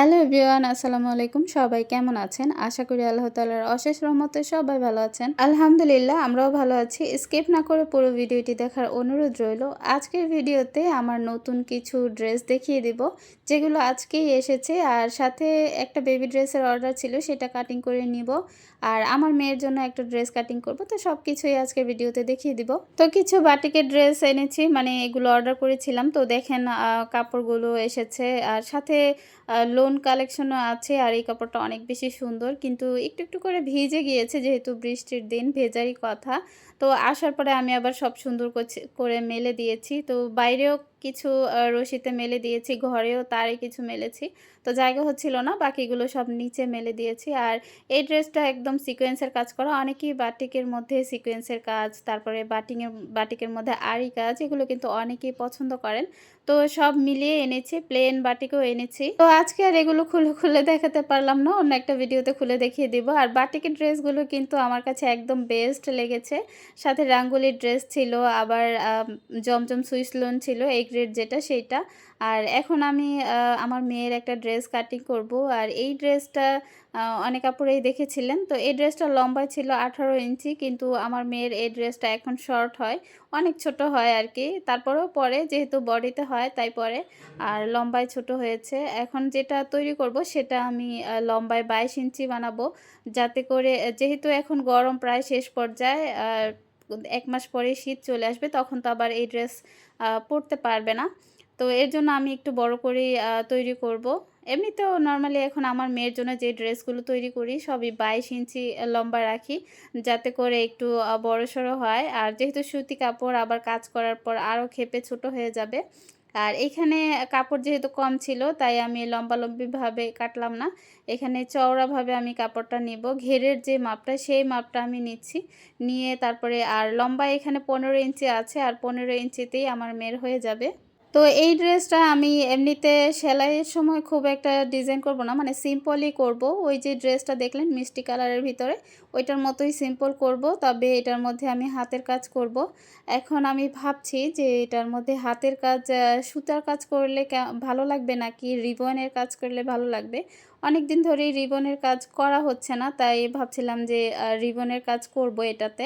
Hello everyone, আসসালামু আলাইকুম। সবাই কেমন আছেন? আশা করি আল্লাহ তালার অশেষ রহমতে সবাই ভালো আছেন। আলহামদুলিল্লাহ, আমরাও ভালো আছি। স্কিপ না করে পুরো ভিডিওটি দেখার অনুরোধ রইল, আজকের ভিডিওতে আমার নতুন কিছু ড্রেস দেখিয়ে দিব, যেগুলো আজকেই এসেছে। আর সাথে একটা বেবি ড্রেসের অর্ডার ছিল, সেটা কাটিং করে নিব। আর আমার মেয়ের জন্য একটা ড্রেস কাটিং করব, তো সব কিছুই আজকের ভিডিওতে দেখিয়ে দিব। তো কিছু বাটিকের ড্রেস এনেছি মানে এগুলো অর্ডার করেছিলাম। তো দেখেন কাপড়গুলো এসেছে। আর সাথে লোন কালেকশনও আছে আর এই কাপড়টা অনেক বেশি সুন্দর। কিন্তু একটু একটু করে ভিজে গিয়েছে যেহেতু বৃষ্টির দিন, ভেজারই কথা। তো আসার পরে আমি আবার সব সুন্দর করে মেলে দিয়েছি। তো বাইরেও কিছু রশিতে মেলে দিয়েছি, ঘরেও তারই কিছু মেলেছি। তো জায়গা হচ্ছিল না, বাকিগুলো সব নিচে মেলে দিয়েছি। আর এই ড্রেসটা একদম সিকোয়েন্সের কাজ করা, অনেকেই বাটিকের মধ্যে সিকোয়েন্সের কাজ, তারপরে বাটিংয়ের, বাটিকের মধ্যে আড়ি কাজ, এগুলো কিন্তু অনেকেই পছন্দ করেন। তো সব মিলিয়ে এনেছি, প্লেন বাটিকেও এনেছি। তো আজকে আর এগুলো খুলে খুলে দেখাতে পারলাম না, অন্য একটা ভিডিওতে খুলে দেখিয়ে দিব। আর বাটিকের ড্রেসগুলো কিন্তু আমার কাছে একদম বেস্ট লেগেছে। সাথে রাঙ্গুলির ড্রেস ছিল, আবার জমজম সুইস লোন ছিল, এই গ্রেড যেটা সেইটা আর এখন আমি আমার মেয়ের একটা ড্রেস কাটিং করব। আর এই ড্রেসটা অনেক কাপড়েই দেখেছিলেন। তো এই ড্রেসটা লম্বায় ছিল আঠারো ইঞ্চি, কিন্তু আমার মেয়ের এই ড্রেসটা এখন শর্ট হয়। অনেক ছোট হয় আর কি। তারপরেও পরে, যেহেতু বডিতে হয়, তাই পরে। আর লম্বায় ছোট হয়েছে। এখন যেটা তৈরি করব, সেটা আমি লম্বায় বাইশ ইঞ্চি বানাবো। যাতে করে যেহেতু এখন গরম প্রায় শেষ পর্যায়ে এক মাস পরে শীত চলে আসবে, তখন তো আবার এই ড্রেস পরতে পারবে না তো এর জন্য আমি একটু বড় করে তৈরি করব। এমনিতেও নর্মালি এখন আমার মেয়ের জন্য যে ড্রেসগুলো তৈরি করি, সবই বাইশ ইঞ্চি লম্বা রাখি, যাতে করে একটু বড় সড়ো হয় আর যেহেতু সুতি কাপড় আবার কাজ করার পর আরও খেপে ছোট হয়ে যাবে আর এখানে কাপড় যেহেতু কম ছিল, তাই আমি লম্বালম্বিভাবে কাটলাম না। এখানে চওড়াভাবে আমি কাপড়টা নিব। ঘেরের যে মাপটা, সেই মাপটা আমি নিচ্ছি। নিয়ে তারপরে আর লম্বা এখানে পনেরো ইঞ্চি আছে, আর পনেরো ইঞ্চিতেই আমার মেয়ের হয়ে যাবে। তো এই ড্রেসটা আমি এমনিতে সেলাইয়ের সময় খুব একটা ডিজাইন করব না মানে সিম্পলই করব। ওই যে ড্রেসটা দেখলেন, মিষ্টি কালারের ভিতরে, ওইটার মতোই সিম্পল করব, তবে এটার মধ্যে আমি হাতের কাজ করব। এখন আমি ভাবছি যে এটার মধ্যে হাতের কাজ সুতার কাজ করলে ভালো লাগবে নাকি? রিবনের কাজ করলে ভালো লাগবে? অনেক দিন ধরেই রিবনের কাজ করা হচ্ছে না, তাই ভাবছিলাম যে রিবনের কাজ করব এটাতে।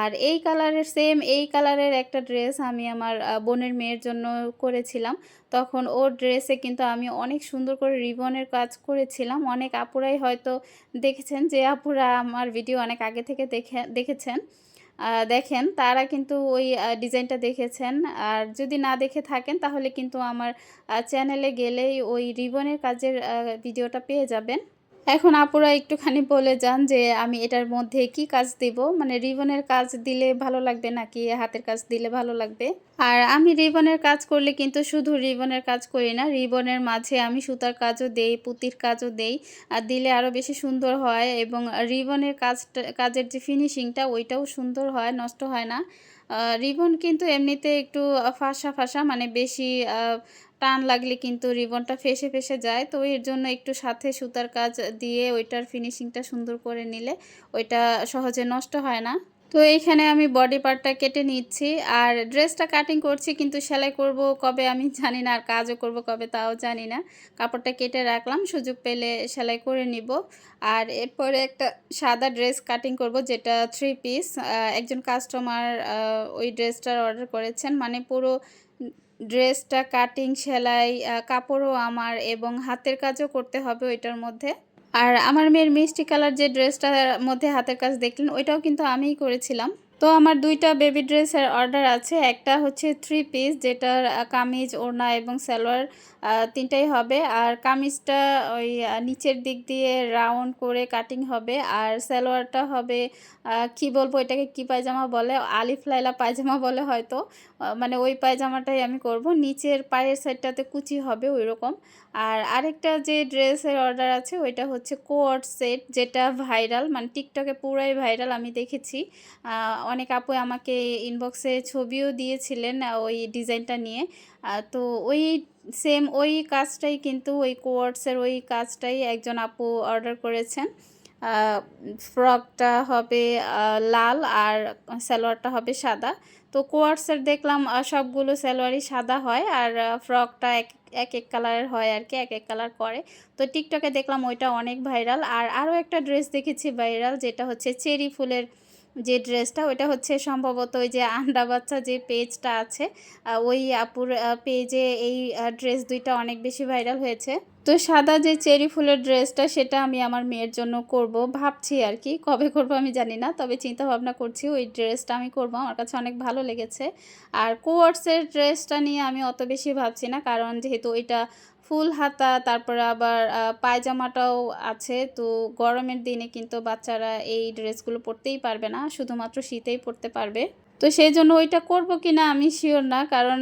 আর এই কালারের সেম এই কালারের একটা ড্রেস আমি আমার বোনের মেয়ের জন্য করেছিলাম। তখন ওর ড্রেসে কিন্তু আমি অনেক সুন্দর করে রিবনের কাজ করেছিলাম। অনেক আপুরাই হয়তো দেখেছেন যে, আপুরা আমার ভিডিও অনেক আগে থেকে দেখে, দেখেছেন। দেখেন তারা কিন্তু ওই ডিজাইনটা দেখেছেন। আর যদি না দেখে থাকেন তাহলে কিন্তু আমার চ্যানেলে গেলেই ওই রিবনের কাজের ভিডিওটা পেয়ে যাবেন। এখন আপুরা একটুখানি বলে যান যে আমি এটার মধ্যে কি কাজ দিব? মানে রিবনের কাজ দিলে ভালো লাগবে নাকি হাতের কাজ দিলে ভালো লাগবে? আর আমি রিবনের কাজ করলে কিন্তু শুধু রিবনের কাজ করি না, রিবনের মাঝে আমি সুতার কাজও দেই, পুতির কাজও দেই। আর দিলে আরও বেশি সুন্দর হয় এবং রিবনের কাজটা, কাজের যে ফিনিশিংটা ওইটাও সুন্দর হয়, নষ্ট হয় না। রিবন কিন্তু এমনিতে একটু ফাঁসা ফাঁসা মানে বেশি টান লাগলে কিন্তু রিবনটা ফেসে ফেসে যায়। তো এর জন্য একটু সাথে সুতার কাজ দিয়ে ওইটার ফিনিশিংটা সুন্দর করে নিলে ওইটা সহজে নষ্ট হয় না। তো এইখানে আমি বডি পার্টটা কেটে নিচ্ছি। আর ড্রেসটা কাটিং করছি কিন্তু সেলাই করব কবে আমি জানি না, আর কাজও করব কবে তাও জানি না। কাপড়টা কেটে রাখলাম, সুযোগ পেলে সেলাই করে নিব। আর এরপরে একটা সাদা ড্রেস কাটিং করব যেটা থ্রি পিস একজন কাস্টমার ওই ড্রেসটার অর্ডার করেছেন। মানে পুরো ড্রেসটা, কাটিং সেলাই কাপড়ও আমার এবং হাতের কাজও করতে হবে ওইটার মধ্যে। আর আমার মেয়ের মিষ্টি কালার যে ড্রেসটার মধ্যে হাতের কাজ দেখলেন, ওইটাও কিন্তু আমিই করেছিলাম। তো আমার দুইটা বেবি ড্রেসের অর্ডার আছে। একটা হচ্ছে থ্রি পিস যেটার কামিজ, ওড়না এবং সালোয়ার তিনটাই হবে। আর কামিজটা ওই নিচের দিক দিয়ে রাউন্ড করে কাটিং হবে। আর সালোয়ারটা হবে কি বলব এটাকে কি পায়জামা বলে? আলিফ লাইলা পায়জামা বলে হয়তো। মানে ওই পায়জামাটাই আমি করব। নিচের পায়ের সাইডটাতে কুচি হবে ওই রকম আর আরেকটা যে ড্রেসের অর্ডার আছে, ওইটা হচ্ছে কোয়ার্ড সেট, যেটা ভাইরাল মানে টিকটকে পুরাই ভাইরাল আমি দেখেছি। অনেক আপু আমাকে ইনবক্সে ছবিও দিয়েছিলেন ওই ডিজাইনটা নিয়ে। তো ওই সেম ওই কাজটাই কিন্তু ওই কোয়ার্টসের ওই কাজটাই একজন আপু অর্ডার করেছেন। ফ্রকটা হবে লাল আর সালোয়ারটা হবে সাদা। তো কোয়ার্সের দেখলাম সবগুলো সালোয়ারই সাদা হয় আর ফ্রকটা এক এক এক কালারের হয় আর কি, এক এক কালার করে। তো টিকটকে দেখলাম ওইটা অনেক ভাইরাল। আর আরও একটা ড্রেস দেখেছি ভাইরাল, যেটা হচ্ছে চেরি ফুলের যে ড্রেসটা, ওইটা হচ্ছে সম্ভবত ওই যে আন্ডা বাচ্চা যে পেজটা আছে ওই আপুর পেজে এই ড্রেস দুইটা অনেক বেশি ভাইরাল হয়েছে। তো সাদা যে চেরি ফুলের ড্রেসটা, সেটা আমি আমার মেয়ের জন্য করব। ভাবছি আর কি, কবে করব আমি জানি না, তবে চিন্তা ভাবনা করছি ওই ড্রেসটা আমি করব। আমার কাছে অনেক ভালো লেগেছে। আর কোয়ার্সের ড্রেসটা নিয়ে আমি অত বেশি ভাবছি না, কারণ যেহেতু ওইটা ফুল হাতা, তারপরে আবার পায়জামাটাও আছে। তো গরমের দিনে কিন্তু বাচ্চারা এই ড্রেসগুলো পরতেই পারবে না, শুধুমাত্র শীতেই পরতে পারবে। তো সেই জন্য ওইটা করব কি না আমি শিওর না, কারণ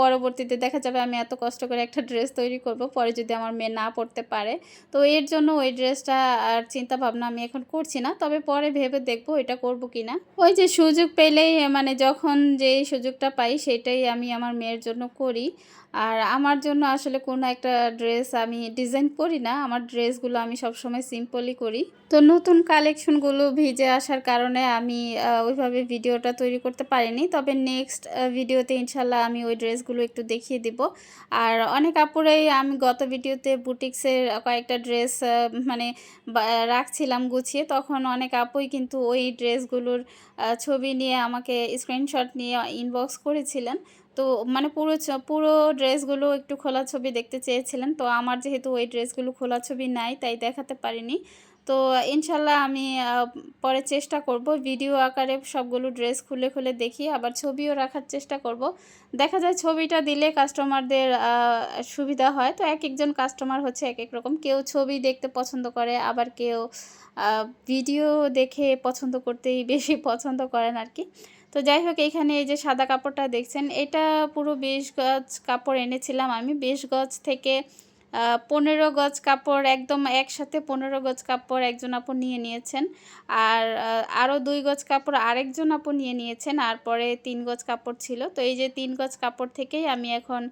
পরবর্তীতে দেখা যাবে আমি এত কষ্ট করে একটা ড্রেস তৈরি করব, পরে যদি আমার মেয়ে না পড়তে পারে। তো এর জন্য ওই ড্রেসটা আর চিন্তা ভাবনা আমি এখন করছি না, তবে পরে ভেবে দেখব এটা করব কি না ওই যে সুযোগ পেলেই মানে যখন যেই সুযোগটা পাই, সেটাই আমি আমার মেয়ের জন্য করি। আর আমার জন্য আসলে কোনো একটা ড্রেস আমি ডিজাইন করি না। আমার ড্রেসগুলো আমি সবসময় সিম্পলই করি। তো নতুন কালেকশনগুলো ভিজে আসার কারণে আমি ওইভাবে ভিডিওটা তৈরি করতে পারিনি। তবে নেক্সট ভিডিওতে ইনশাল্লাহ আমি ওই ড্রেসগুলো একটু দেখিয়ে দিব। আর অনেক আপুরাই আমি গত ভিডিওতে বুটিক্সের কয়েকটা ড্রেস মানে রাখছিলাম গুছিয়ে। তখন অনেক আপুই কিন্তু ওই ড্রেসগুলোর ছবি নিয়ে আমাকে স্ক্রিনশট নিয়ে ইনবক্স করেছিলেন। তো মানে পুরো পুরো ড্রেসগুলো একটু খোলা ছবি দেখতে চেয়েছিলেন। তো আমার যেহেতু ওই ড্রেসগুলো খোলা ছবি নাই, তাই দেখাতে পারিনি। তো ইনশাল্লাহ আমি পরে চেষ্টা করব ভিডিও আকারে সবগুলো ড্রেস খুলে খুলে দেখি, আবার ছবিও রাখার চেষ্টা করব। দেখা যায় ছবিটা দিলে কাস্টমারদের সুবিধা হয়। তো এক একজন কাস্টমার হচ্ছে এক এক রকম। কেউ ছবি দেখতে পছন্দ করে, আবার কেউ ভিডিও দেখে পছন্দ করতেই বেশি পছন্দ করেন আর কি। তো যাই হোক এখানে এই যে সাদা কাপড়টা দেখছেন, এটা পুরো বেশ গজ কাপড় এনেছিলাম আমি। বেশ গজ থেকে পনেরো গজ কাপড়, একদম একসাথে পনেরো গজ কাপড় একজন আপু নিয়ে নিয়েছেন। আর আরও দুই গজ কাপড় আরেকজন আপু নিয়ে নিয়েছেন, আর পরে তিন গজ কাপড় ছিল। তো এই যে তিন গজ কাপড় থেকেই আমি এখন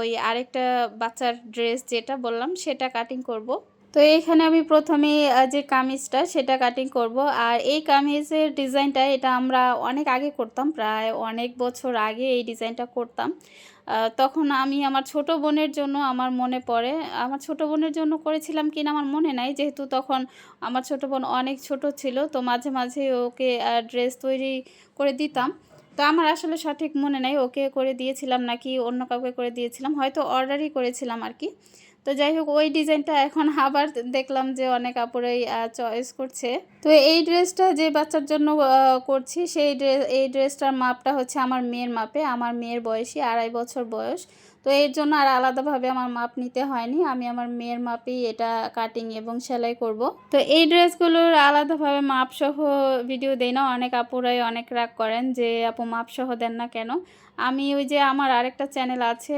ওই আরেকটা বাচ্চার ড্রেস যেটা বললাম, সেটা কাটিং করব। তো এইখানে আমি প্রথমে যে কামিজটা সেটা কাটিং করব। আর এই কামিজের ডিজাইনটা এটা আমরা অনেক আগে করতাম, প্রায় অনেক বছর আগে এই ডিজাইনটা করতাম। তখন আমি আমার ছোট বোনের জন্য আমার মনে পড়ে, আমার ছোট বোনের জন্য করেছিলাম কিনা আমার মনে নাই, যেহেতু তখন আমার ছোট বোন অনেক ছোট ছিল, তো মাঝে মাঝে ওকে ড্রেস তৈরি করে দিতাম। তো আমার আসলে সঠিক মনে নাই, ওকে করে দিয়েছিলাম নাকি অন্য কাউকে করে দিয়েছিলাম, হয়তো অর্ডারই করেছিলাম আর কি। তো যাই হোক, ওই ডিজাইনটা এখন আবার দেখলাম যে অনেক আপুরাই চয়েস করছে। তো এই ড্রেসটা যে বাচ্চার জন্য করছি, সেই ড্রেস এই ড্রেসটার মাপটা হচ্ছে আমার মেয়ের মাপে। আমার মেয়ের বয়সী আড়াই বছর বয়স। তো এর জন্য আর আলাদাভাবে আমার মাপ নিতে হয়নি। আমি আমার মেয়ের মাপেই এটা কাটিং এবং সেলাই করব। তো এই ড্রেসগুলোর আলাদাভাবে মাপসহ ভিডিও দেই না। অনেক আপুরাই অনেক রাগ করেন যে, আপু, মাপসহ দেন না কেন? আমি ওই যে আমার আরেকটা চ্যানেল আছে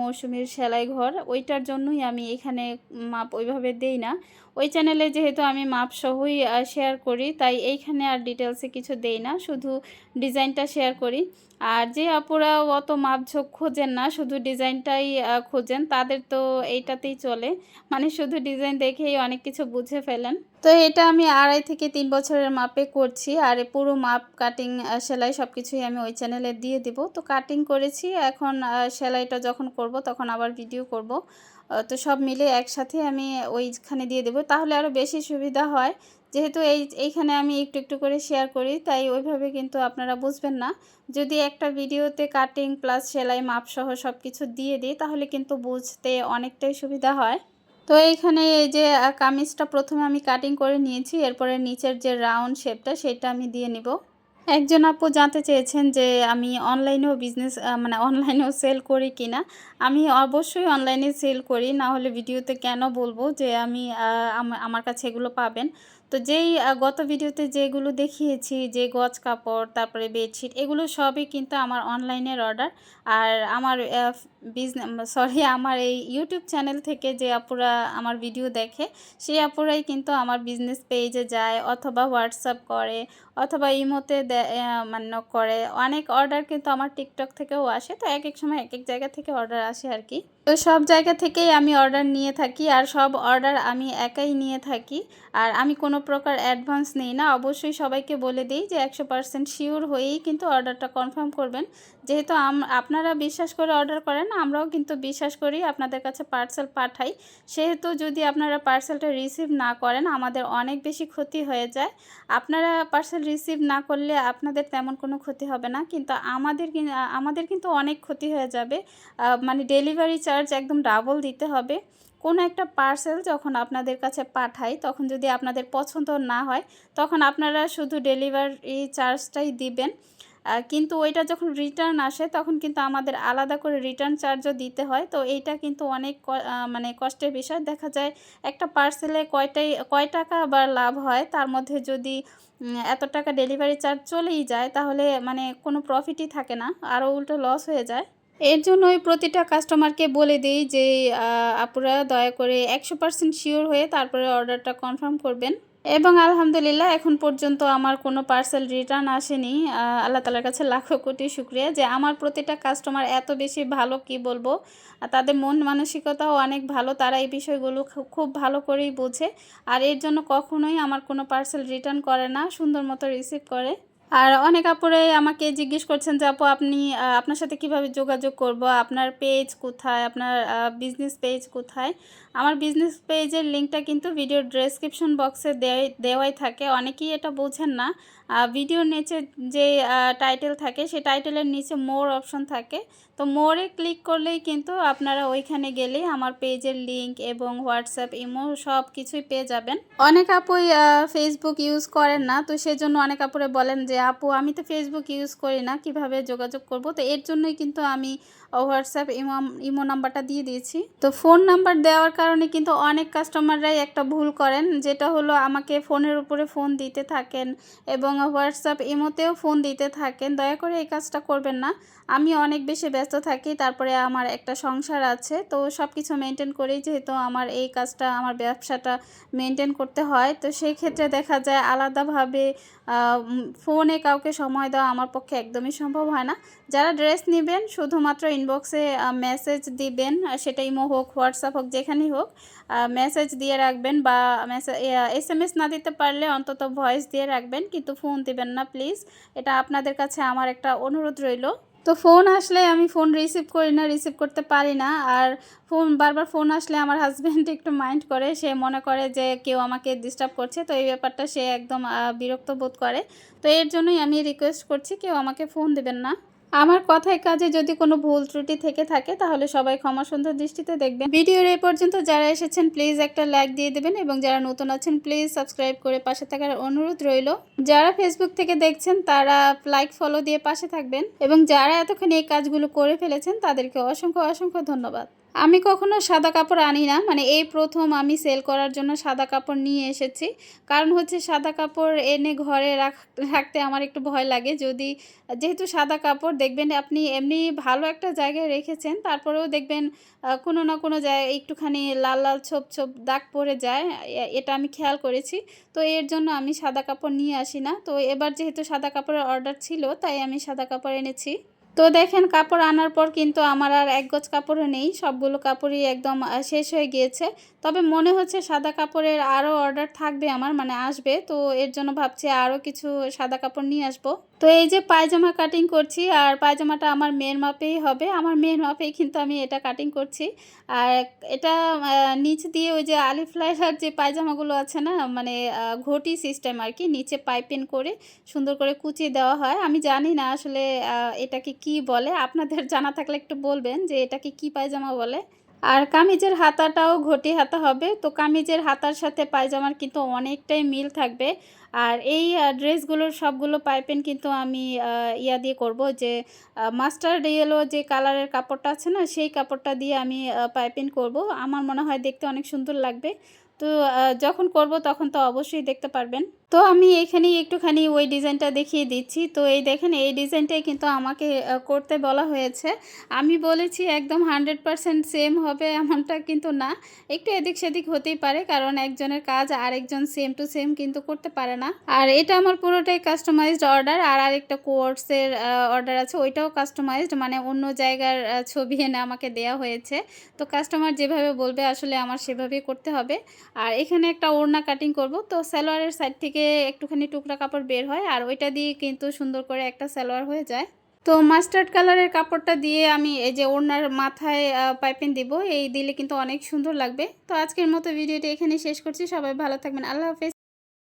মৌসুমীর সেলাই ঘর। ওইটার জন্যই আমি এখানে মাপ ওইভাবে দেই না। ওই চ্যানেলে যেহেতু আমি মাপ সহই শেয়ার করি, তাই এইখানে আর ডিটেলসে কিছু দেই না, শুধু ডিজাইনটা শেয়ার করি। আর যে আপুরা অত মাপঝোঁক খোঁজেন না, শুধু ডিজাইনটাই খোঁজেন, তাদের তো এইটাতেই চলে। মানে শুধু ডিজাইন দেখেই অনেক কিছু বুঝে ফেলেন। তো এটা আমি আড়াই থেকে তিন বছরের মাপে করছি, আর পুরো মাপ কাটিং সেলাই সব কিছুই আমি ওই চ্যানেলে দিয়ে দিব। তো কাটিং করেছি, এখন সেলাইটা যখন করব, তখন আবার ভিডিও করব। তো সব মিলে একসাথে আমি ওইখানে দিয়ে দেবো। তাহলে আরও বেশি সুবিধা হয়। যেহেতু এই, এইখানে আমি একটু একটু করে শেয়ার করি, তাই ওইভাবে কিন্তু আপনারা বুঝবেন না। যদি একটা ভিডিওতে কাটিং প্লাস সেলাই মাপসহ সব কিছু দিয়ে দিই, তাহলে কিন্তু বুঝতে অনেকটাই সুবিধা হয়। তো এইখানে এই যে কামিজটা প্রথমে আমি কাটিং করে নিয়েছি। এরপরে নিচের যে রাউন্ড শেপটা সেটা আমি দিয়ে নিব। একজন আপু জানতে চেয়েছেন যে আমি অনলাইনেও বিজনেস মানে অনলাইনেও সেল করি কিনা। আমি অবশ্যই অনলাইনে সেল করি, না হলে ভিডিওতে কেন বলব যে আমি আমার কাছে এগুলো পাবেন। তো যেই গত ভিডিওতে যেগুলো দেখিয়েছি, যে গজ কাপড়, তারপরে বেডশিট এগুলো সবই কিন্তু আমার অনলাইনের অর্ডার আর আমার বিজনেস সরি আমার এই ইউটিউব চ্যানেল থেকে যে আপুরা আমার ভিডিও দেখে, সেই আপুরাই কিন্তু আমার বিজনেস পেজে যায় অথবা হোয়াটসঅ্যাপ করে। অথবা ইমোতে দে- আহ, মানে করে। অনেক অর্ডার কিন্তু আমার টিকটক থেকেও আসে তো এক এক সময় এক এক জায়গা থেকে অর্ডার আসে আর কি। তো সব জায়গা থেকেই আমি অর্ডার নিয়ে থাকি আর সব অর্ডার আমি একাই নিয়ে থাকি। আর আমি কোনো প্রকার অ্যাডভান্স নিই না অবশ্যই সবাইকে বলে দিই যে একশো পার্সেন্ট শিওর হয়েই কিন্তু অর্ডারটা কনফার্ম করবেন। যেহেতু আপনারা বিশ্বাস করে অর্ডার করেন আমরাও কিন্তু বিশ্বাস করি আপনাদের কাছে পার্সেল পাঠাই। সেহেতু যদি আপনারা পার্সেলটা রিসিভ না করেন আমাদের অনেক বেশি ক্ষতি হয়ে যায়। আপনারা পার্সেল রিসিভ না করলে আপনাদের তেমন কোনো ক্ষতি হবে না। কিন্তু আমাদের আমাদের কিন্তু অনেক ক্ষতি হয়ে যাবে। মানে ডেলিভারি চার্জ একদম ডাবল দিতে হবে। কোনো একটা পার্সেল যখন আপনাদের কাছে পাঠাই, তখন যদি আপনাদের পছন্দ না হয়, তখন আপনারা শুধু ডেলিভারি চার্জটাই দিবেন। কিন্তু ওইটা যখন রিটার্ন আসে, তখন কিন্তু আমাদের আলাদা করে রিটার্ন চার্জও দিতে হয়। তো এইটা কিন্তু অনেক মানে কষ্টের বিষয়। দেখা যায় একটা পার্সেলে কয়টাই, কয় টাকা আবার লাভ হয়, তার মধ্যে যদি এত টাকা ডেলিভারি চার্জ চলেই যায়, তাহলে মানে কোনো প্রফিটই থাকে না আরও উল্টো লস হয়ে যায়। এর জন্যই প্রতিটা কাস্টমারকে বলে দিই যে আপুরা দয়া করে একশো পার্সেন্ট শিওর হয়ে তারপরে অর্ডারটা কনফার্ম করবেন। এবং আলহামদুলিল্লাহ, এখন পর্যন্ত আমার কোনো পার্সেল রিটার্ন আসেনি। আল্লাহ তালার কাছে লাখো কোটি শুক্রিয়া যে আমার প্রতিটা কাস্টমার এত বেশি ভালো কি বলব? তাদের মন মানসিকতাও অনেক ভালো, তারা এই বিষয়গুলো খুব ভালো করেই বোঝে। আর এর জন্য কখনোই আমার কোনো পার্সেল রিটার্ন করে না, সুন্দর মতো রিসিভ করে। আর অনেক আপুরে আমাকে জিজ্ঞেস করছেন যে, আপু, আপনি আপনার সাথে কীভাবে যোগাযোগ করব? আপনার পেজ কোথায়? আপনার বিজনেস পেজ কোথায়? আমার বিজনেস পেজের লিঙ্কটা কিন্তু ভিডিও ডেসক্রিপশন বক্সে দেওয়াই থাকে। অনেকেই এটা বোঝেন না। ভিডিওর নিচে যে টাইটেল থাকে, সেই টাইটেলের নিচে মোর অপশন থাকে। তো মোরে ক্লিক করলেই কিন্তু আপনারা ওইখানে গেলেই আমার পেজের লিঙ্ক এবং হোয়াটসঅ্যাপ ইমো সব কিছুই পেয়ে যাবেন। অনেক আপুই ফেসবুক ইউজ করেন না। তো সেজন্য অনেক আপুরে বলেন যে, আপু, আমি তো ফেসবুক ইউজ করি না। কীভাবে যোগাযোগ করব? তো এর জন্যই কিন্তু আমি হোয়াটসঅ্যাপ ইমো ইমো নাম্বারটা দিয়ে দিয়েছি। তো ফোন নাম্বার দেওয়ার কারণে কিন্তু অনেক কাস্টমাররাই একটা ভুল করেন, যেটা হলো আমাকে ফোনের উপরে ফোন দিতে থাকেন এবং হোয়াটসঅ্যাপ ইমোতেও ফোন দিতে থাকেন। দয়া করে এই কাজটা করবেন না। আমি অনেক বেশি ব্যস্ত থাকি, তারপরে আমার একটা সংসার আছে, তো সব কিছু মেনটেন করেই যেহেতু আমার এই কাজটা, আমার ব্যবসাটা মেনটেন করতে হয়, তো সেই ক্ষেত্রে দেখা যায় আলাদাভাবে ফোনে কাউকে সময় দেওয়া আমার পক্ষে একদমই সম্ভব হয় না। যারা ড্রেস নেবেন, শুধুমাত্র ইনবক্সে মেসেজ দিবেন সেটা ইমো হোক হোয়াটসঅ্যাপ হোক, যেখানেই হোক মেসেজ দিয়ে রাখবেন বা এস এম এস না দিতে পারলে অন্তত ভয়েস দিয়ে রাখবেন, কিন্তু ফোন দিবেন না প্লিজ এটা আপনাদের কাছে আমার একটা অনুরোধ রইল। তো ফোন আসলে আমি ফোন রিসিভ করি না রিসিভ করতে পারি না, আর ফোন বারবার ফোন আসলে আমার হাজব্যান্ড একটু মাইন্ড করে, সে মনে করে যে কেউ আমাকে ডিস্টার্ব করছে, তো এই ব্যাপারটা সে একদম বিরক্ত বোধ করে। তো এর জন্যই আমি রিকোয়েস্ট করছি, কেউ আমাকে ফোন দেবেন না। আমার কথায় কাজে যদি কোনো ভুল ত্রুটি থেকে থাকে, তাহলে সবাই ক্ষমা সুন্দর দৃষ্টিতে দেখবেন। ভিডিওর এই পর্যন্ত যারা এসেছেন প্লিজ একটা লাইক দিয়ে দেবেন এবং যারা নতুন আছেন প্লিজ সাবস্ক্রাইব করে পাশে থাকার অনুরোধ রইল। যারা ফেসবুক থেকে দেখছেন, তারা লাইক ফলো দিয়ে পাশে থাকবেন এবং যারা এতক্ষণ এই কাজগুলো করে ফেলেছেন, তাদেরকে অসংখ্য অসংখ্য ধন্যবাদ। আমি কখনো সাদা কাপড় আনি না। মানে এই প্রথম আমি সেল করার জন্য সাদা কাপড় নিয়ে এসেছি। কারণ হচ্ছে সাদা কাপড় এনে ঘরে রাখতে আমার একটু ভয় লাগে। যদি যেহেতু সাদা কাপড় দেখবেন আপনি এমনি ভালো একটা জায়গায় রেখেছেন, তারপরেও দেখবেন কোনো না কোনো জায়গায় একটুখানি লাল লাল ছোপ ছোপ দাগ পড়ে যায়। এটা আমি খেয়াল করেছি। তো এর জন্য আমি সাদা কাপড় নিয়ে আসি না। তো এবার যেহেতু সাদা কাপড়ের অর্ডার ছিল, তাই আমি সাদা কাপড় এনেছি। তো দেখেন কাপড় আনার পর কিন্তু আমার আর এক গজ কাপড়ও নেই। সবগুলো কাপড়ই একদম শেষ হয়ে গিয়েছে। তবে মনে হচ্ছে সাদা কাপড়ের আরও অর্ডার থাকবে আমার মানে আসবে। তো এর জন্য ভাবছি আরও কিছু সাদা কাপড় নিয়ে আসব। তো এই যে পায়জামা কাটিং করছি, আর পায়জামাটা আমার মেয়ের মাপেই হবে। আমার মেয়ের মাপেই কিন্তু আমি এটা কাটিং করছি। আর এটা নিচ দিয়ে ওই যে আলিফ্লাইহার যে পায়জামাগুলো আছে না মানে ঘটি সিস্টেম আর কি, নিচে পাইপিং করে সুন্দর করে কুচিয়ে দেওয়া হয়। আমি জানি না আসলে এটাকে কি বলে। আপনাদের জানা থাকলে একটু বলবেন যে এটাকে কি পায়জামা বলে। আর কামিজের হাতাটাও ঘটি হাতা হবে। তো কামিজের হাতার সাথে পায়জামার কিন্তু অনেকটাই মিল থাকবে। আর এই ড্রেসগুলোর সবগুলো পাইপেন কিন্তু আমি ইয়া দিয়ে করব যে মাস্টার্ড ইয়েলো যে কালারের কাপড়টা আছে না, সেই কাপড়টা দিয়ে আমি পাইপেন করব। আমার মনে হয় দেখতে অনেক সুন্দর লাগবে। তো যখন করব তখন তো অবশ্যই দেখতে পারবেন। তো আমি এখানে একটুখানি ওই ডিজাইনটা দেখিয়ে দিচ্ছি। তো এই দেখেন, এই ডিজাইনটাই কিন্তু আমাকে করতে বলা হয়েছে। আমি বলেছি একদম হান্ড্রেড পারসেন্ট সেম হবে এমনটা কিন্তু না। একটু এদিক সেদিক হতেই পারে, কারণ একজনের কাজ আরেকজন সেম টু সেম কিন্তু করতে পারে না। আর এটা আমার পুরোটাই কাস্টমাইজড অর্ডার আর আরেকটা কোর্সের অর্ডার আছে, ওইটাও কাস্টমাইজড মানে অন্য জায়গার ছবি এনে আমাকে দেয়া হয়েছে। তো কাস্টমার যেভাবে বলবে, আসলে আমার সেভাবেই করতে হবে। আর এখানে একটা ওড়না কাটিং করব, তো সালোয়ারের সাইড থেকে একটুখানি টুকরা কাপড় বের হয় আর ওইটা দিয়ে কিন্তু সুন্দর করে একটা সালোয়ার হয়ে যায়। তো মাস্টার্ড কালারের কাপড়টা দিয়ে আমি এই যে ওনার মাথায় পাইপিং দিব, এই দিলে কিন্তু অনেক সুন্দর লাগবে। তো আজকের মতো ভিডিওটি এখানে শেষ করছি। সবাই ভালো থাকবেন। আল্লাহ হাফেজ।